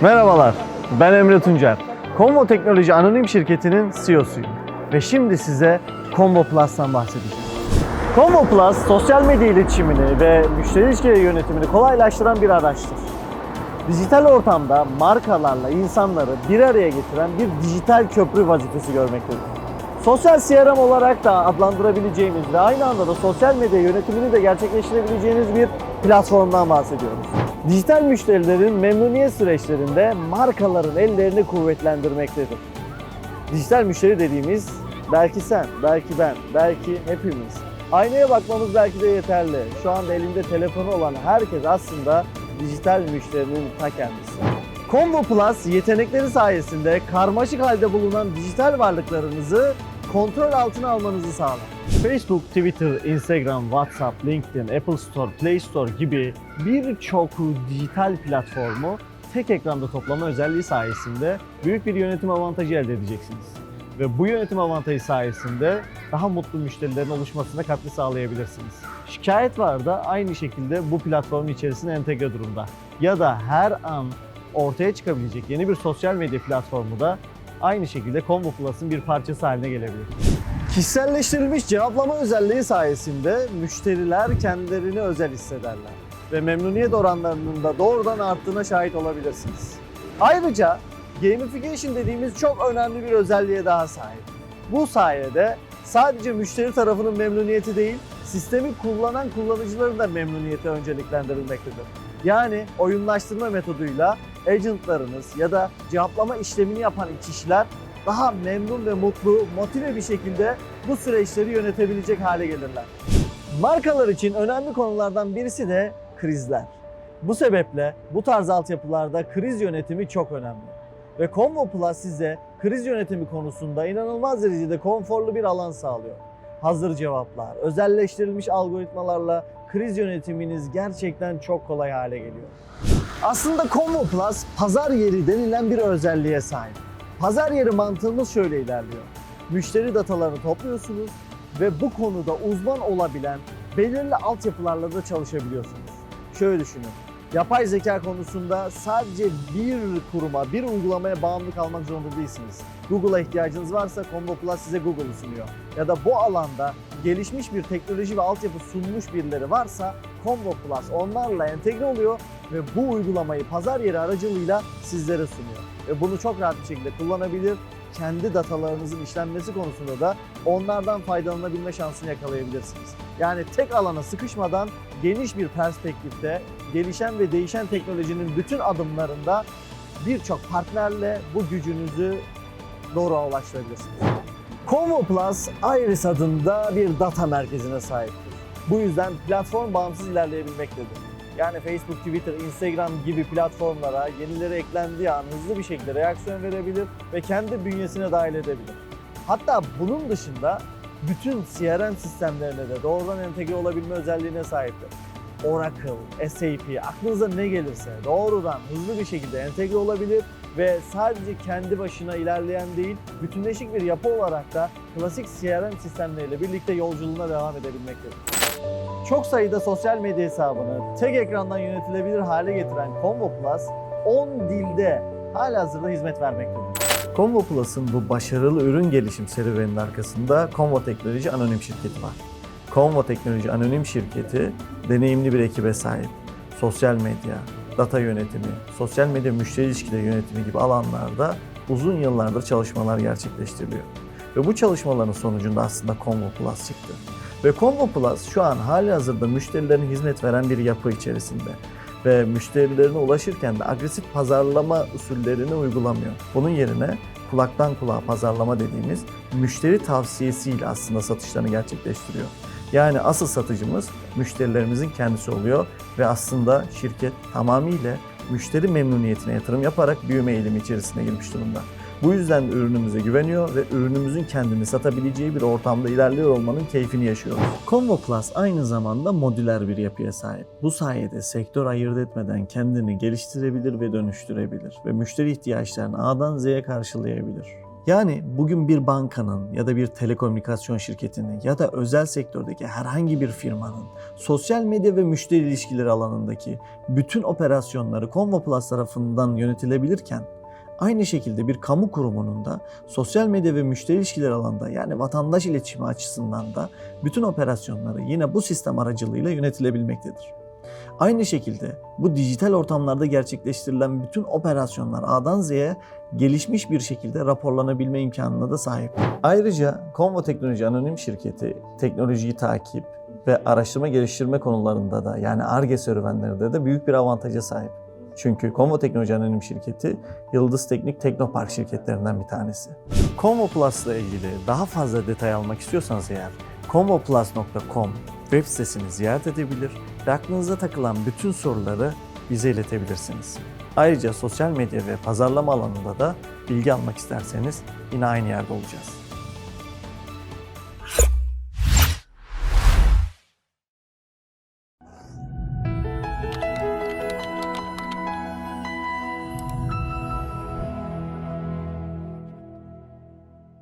Merhabalar, ben Emre Tuncer. Combo Teknoloji Anonim Şirketi'nin CEO'suyum. Ve şimdi size Combo Plus'tan bahsedeceğim. Combo Plus, sosyal medya iletişimini ve müşteri ilişkileri yönetimini kolaylaştıran bir araçtır. Dijital ortamda markalarla insanları bir araya getiren bir dijital köprü vazifesi görmektedir. Sosyal CRM olarak da adlandırabileceğimiz ve aynı anda da sosyal medya yönetimini de gerçekleştirebileceğiniz bir platformdan bahsediyoruz. Dijital müşterilerin memnuniyet süreçlerinde markaların ellerini kuvvetlendirmektedir. Dijital müşteri dediğimiz belki sen, belki ben, belki hepimiz. Aynaya bakmamız belki de yeterli. Şu anda elinde telefonu olan herkes aslında dijital müşterinin ta kendisi. Combo Plus yetenekleri sayesinde karmaşık halde bulunan dijital varlıklarınızı kontrol altına almanızı sağlar. Facebook, Twitter, Instagram, WhatsApp, LinkedIn, Apple Store, Play Store gibi birçok dijital platformu tek ekranda toplama özelliği sayesinde büyük bir yönetim avantajı elde edeceksiniz. Ve bu yönetim avantajı sayesinde daha mutlu müşterilerin oluşmasına katkı sağlayabilirsiniz. Şikayet var da aynı şekilde bu platformun içerisine entegre durumda. Ya da her an ortaya çıkabilecek yeni bir sosyal medya platformu da aynı şekilde Combo Plus'ın bir parçası haline gelebilir. Kişiselleştirilmiş cevaplama özelliği sayesinde müşteriler kendilerini özel hissederler ve memnuniyet oranlarının da doğrudan arttığına şahit olabilirsiniz. Ayrıca gamification dediğimiz çok önemli bir özelliğe daha sahip. Bu sayede sadece müşteri tarafının memnuniyeti değil, sistemi kullanan kullanıcıların da memnuniyeti önceliklendirilmektedir. Yani oyunlaştırma metoduyla agentlarınız ya da cevaplama işlemini yapan kişiler daha memnun ve mutlu, motive bir şekilde bu süreçleri yönetebilecek hale gelirler. Markalar için önemli konulardan birisi de krizler. Bu sebeple bu tarz altyapılarda kriz yönetimi çok önemli. Ve Convo Plus size kriz yönetimi konusunda inanılmaz derecede konforlu bir alan sağlıyor. Hazır cevaplar, özelleştirilmiş algoritmalarla kriz yönetiminiz gerçekten çok kolay hale geliyor. Aslında Convo Plus pazar yeri denilen bir özelliğe sahip. Pazar yeri mantığımız şöyle ilerliyor. Müşteri datalarını topluyorsunuz ve bu konuda uzman olabilen belirli altyapılarla da çalışabiliyorsunuz. Şöyle düşünün. Yapay zeka konusunda sadece bir kuruma, bir uygulamaya bağımlı kalmak zorunda değilsiniz. Google'a ihtiyacınız varsa Combo Plus size Google'ı sunuyor. Ya da bu alanda gelişmiş bir teknoloji ve altyapı sunmuş birileri varsa Combo Plus onlarla entegre oluyor ve bu uygulamayı pazar yeri aracılığıyla sizlere sunuyor. Ve bunu çok rahat bir şekilde kullanabilir, kendi datalarınızın işlenmesi konusunda da onlardan faydalanabilme şansını yakalayabilirsiniz. Yani tek alana sıkışmadan geniş bir perspektifte gelişen ve değişen teknolojinin bütün adımlarında birçok partnerle bu gücünüzü doğru ulaştırabilirsiniz. Convo Plus, Iris adında bir data merkezine sahiptir. Bu yüzden platform bağımsız ilerleyebilmektedir. Yani Facebook, Twitter, Instagram gibi platformlara yenileri eklendiği an hızlı bir şekilde reaksiyon verebilir ve kendi bünyesine dahil edebilir. Hatta bunun dışında bütün CRM sistemlerine de doğrudan entegre olabilme özelliğine sahiptir. Oracle, SAP, aklınıza ne gelirse doğrudan hızlı bir şekilde entegre olabilir ve sadece kendi başına ilerleyen değil, bütünleşik bir yapı olarak da klasik CRM sistemleriyle birlikte yolculuğuna devam edebilmektedir. Çok sayıda sosyal medya hesabını tek ekrandan yönetilebilir hale getiren Convo Plus 10 dilde halihazırda hizmet vermektedir. Convo Plus'ın bu başarılı ürün gelişim serüveninin arkasında Convo Teknoloji Anonim Şirketi var. Convo Teknoloji Anonim Şirketi deneyimli bir ekibe sahip. Sosyal medya, data yönetimi, sosyal medya müşteri ilişkileri yönetimi gibi alanlarda uzun yıllardır çalışmalar gerçekleştiriliyor. Ve bu çalışmaların sonucunda aslında Convo Plus çıktı. Ve Convo Plus şu an hali hazırda müşterilerine hizmet veren bir yapı içerisinde. Ve müşterilerine ulaşırken de agresif pazarlama usullerini uygulamıyor. Bunun yerine kulaktan kulağa pazarlama dediğimiz müşteri tavsiyesiyle aslında satışlarını gerçekleştiriyor. Yani asıl satıcımız müşterilerimizin kendisi oluyor ve aslında şirket tamamıyla müşteri memnuniyetine yatırım yaparak büyüme eğilimi içerisine girmiş durumda. Bu yüzden de ürünümüze güveniyor ve ürünümüzün kendini satabileceği bir ortamda ilerliyor olmanın keyfini yaşıyoruz. Convo Plus aynı zamanda modüler bir yapıya sahip. Bu sayede sektör ayırt etmeden kendini geliştirebilir ve dönüştürebilir ve müşteri ihtiyaçlarını A'dan Z'ye karşılayabilir. Yani bugün bir bankanın ya da bir telekomünikasyon şirketinin ya da özel sektördeki herhangi bir firmanın sosyal medya ve müşteri ilişkileri alanındaki bütün operasyonları Convo Plus tarafından yönetilebilirken aynı şekilde bir kamu kurumunun da sosyal medya ve müşteri ilişkileri alanında yani vatandaş iletişimi açısından da bütün operasyonları yine bu sistem aracılığıyla yönetilebilmektedir. Aynı şekilde bu dijital ortamlarda gerçekleştirilen bütün operasyonlar A'dan Z'ye gelişmiş bir şekilde raporlanabilme imkanına da sahip. Ayrıca Convo Teknoloji Anonim Şirketi teknolojiyi takip ve araştırma geliştirme konularında da yani ARGE serüvenlerinde de büyük bir avantaja sahip. Çünkü Convo Teknoloji Anonim Şirketi Yıldız Teknik Teknopark şirketlerinden bir tanesi. Convo Plus ile ilgili daha fazla detay almak istiyorsanız eğer convoplus.com web sitesini ziyaret edebilir ve aklınıza takılan bütün soruları bize iletebilirsiniz. Ayrıca sosyal medya ve pazarlama alanında da bilgi almak isterseniz yine aynı yerde olacağız.